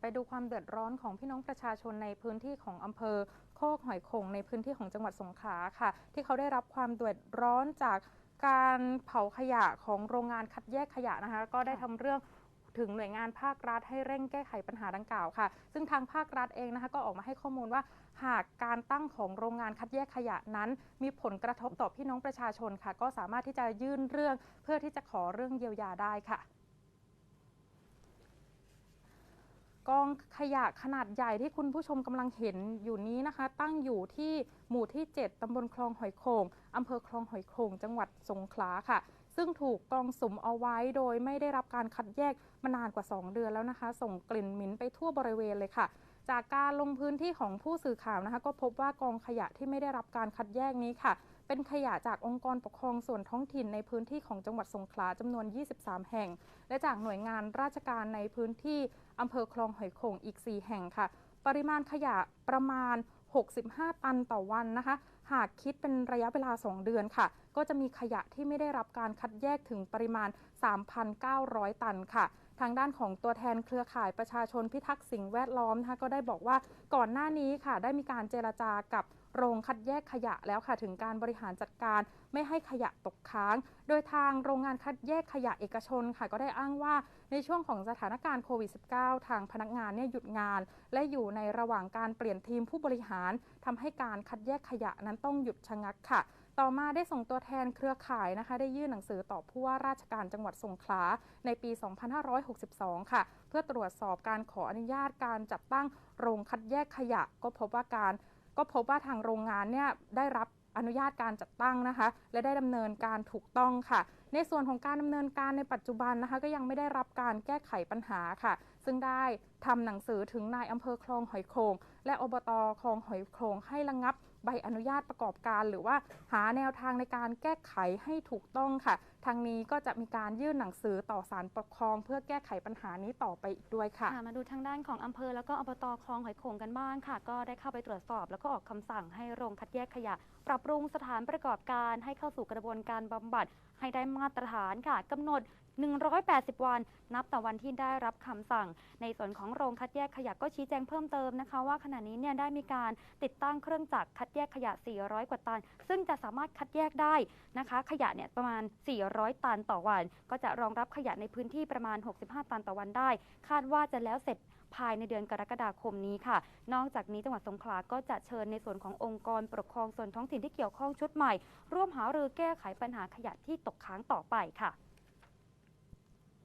ไปดูความเดือดร้อนของพี่น้องประชาชนในพื้นที่ของอำเภอโคกหอยโขงในพื้นที่ของจังหวัดสงขลาค่ะ ที่เขาได้รับความเดือดร้อนจากการเผาขยะของโรงงานคัดแยกขยะนะคะ ก็ได้ทำเรื่องถึงหน่วยงานภาครัฐให้เร่งแก้ไขปัญหาดังกล่าวค่ะ ซึ่งทางภาครัฐเองนะคะก็ออกมาให้ข้อมูลว่า หากการตั้งของโรงงานคัดแยกขยะนั้น มีผลกระทบต่อพี่น้องประชาชนค่ะ ก็สามารถที่จะยื่นเรื่องเพื่อที่จะขอเรื่องเยียวยาได้ค่ะ กองขยะขนาดใหญ่ที่คุณผู้ชมกำลังเห็นอยู่นี้นะคะ ตั้งอยู่ที่หมู่ที่ 7ตำบลคลองหอยโขงอำเภอคลองหอยโขงจังหวัดสงขลาค่ะ ซึ่งถูกกองสุมเอาไว้โดยไม่ได้รับการคัดแยกมานานกว่า 2 เดือนแล้วนะคะ ส่งกลิ่นเหม็นไปทั่วบริเวณเลยค่ะ จากการลงพื้นที่ของผู้สื่อข่าวนะคะก็พบว่ากองขยะที่ไม่ได้รับการคัดแยกนี้ค่ะ เป็นขยะจากองค์กรปกครองส่วนท้องถิ่นในพื้นที่ของจังหวัดสงขลาจำนวน 23 แห่ง และจากหน่วยงานราชการในพื้นที่อำเภอคลองหอยโขงอีก 4 แห่งค่ะ ปริมาณขยะประมาณ 65 ตันต่อวันนะคะ หากคิดเป็นระยะเวลา 2 เดือนค่ะ ก็จะมีขยะที่ไม่ได้รับการคัดแยกถึงปริมาณ 3,900 ตันค่ะทางด้านของตัวแทนเครือข่ายประชาชนพิทักษ์สิ่งแวดล้อมนะคะก็ได้บอกว่าก่อนหน้านี้ค่ะ ได้มีการเจรจากับ โรงคัดแยกขยะแล้วค่ะถึงการบริหารจัดการไม่ให้ขยะตกค้าง โดยทางโรงงานคัดแยกขยะเอกชนค่ะก็ได้อ้างว่าในช่วงของสถานการณ์โควิด -19 ทางพนักงานเนี่ยหยุดงาน และอยู่ในระหว่างการเปลี่ยนทีมผู้บริหารทำให้การคัดแยกขยะนั้นต้องหยุดชะงักค่ะต่อมาได้ส่งตัวแทนเครือข่ายนะคะ ได้ยื่นหนังสือต่อผู้ว่าราชการจังหวัดสงขลาในปี 2562 ค่ะ เพื่อตรวจสอบการขออนุญาตการจัดตั้งโรงคัดแยกขยะ ก็พบว่าการ ก็พบว่าทางโรงงานเนี่ยได้รับอนุญาตการจัดตั้งนะคะ และได้ดำเนินการถูกต้องค่ะ ในส่วนของการดำเนินการในปัจจุบันนะคะ ก็ยังไม่ได้รับการแก้ไขปัญหาค่ะ ซึ่งได้ทำหนังสือถึงนายอำเภอคลองหอยโขงและอบตคลองหอยโขงให้ระงงับใบอนุญาตประกอบการ หรือว่าหาแนวทางในการแก้ไขให้ถูกต้องค่ะ ทางนี้ก็จะมีการยื่นหนังสือต่อศาลปกครอง เพื่อแก้ไขปัญหานี้ต่อไปอีกด้วยค่ะค่ะมาดูทางด้านของอำเภอแล้วก็อบตคลองหอยโขงกันบ้างค่ะ ก็ได้เข้าไปตรวจสอบ แล้วก็ออกคำสั่งให้โรงคัดแยกขยะ ปรับปรุงสถานประกอบการให้เข้าสู่กระบวนการบำบัด ให้ได้มาตรฐานค่ะกำหนด 180 วัน นับแต่วันที่ได้รับคำสั่ง ในส่วนของโรงคัดแยกขยะก็ชี้แจงเพิ่มเติมนะคะ ว่าขณะนี้เนี่ยได้มีการติดตั้งเครื่องจักรคัดแยกขยะ 400 กว่าตัน ซึ่งจะสามารถคัดแยกได้นะคะ ขยะเนี่ยประมาณ 400 ตันต่อวัน ก็จะรองรับขยะในพื้นที่ประมาณ 65 ตันต่อวันได้ คาดว่าจะแล้วเสร็จ ภายในเดือนกรกฎาคมนี้ค่ะ นอกจากนี้จังหวัดสงขลาก็จะเชิญในส่วนขององค์กรปกครองส่วนท้องถิ่นที่เกี่ยวข้องชุดใหม่ ร่วมหารือแก้ไขปัญหาขยะที่ตกค้างต่อไปค่ะ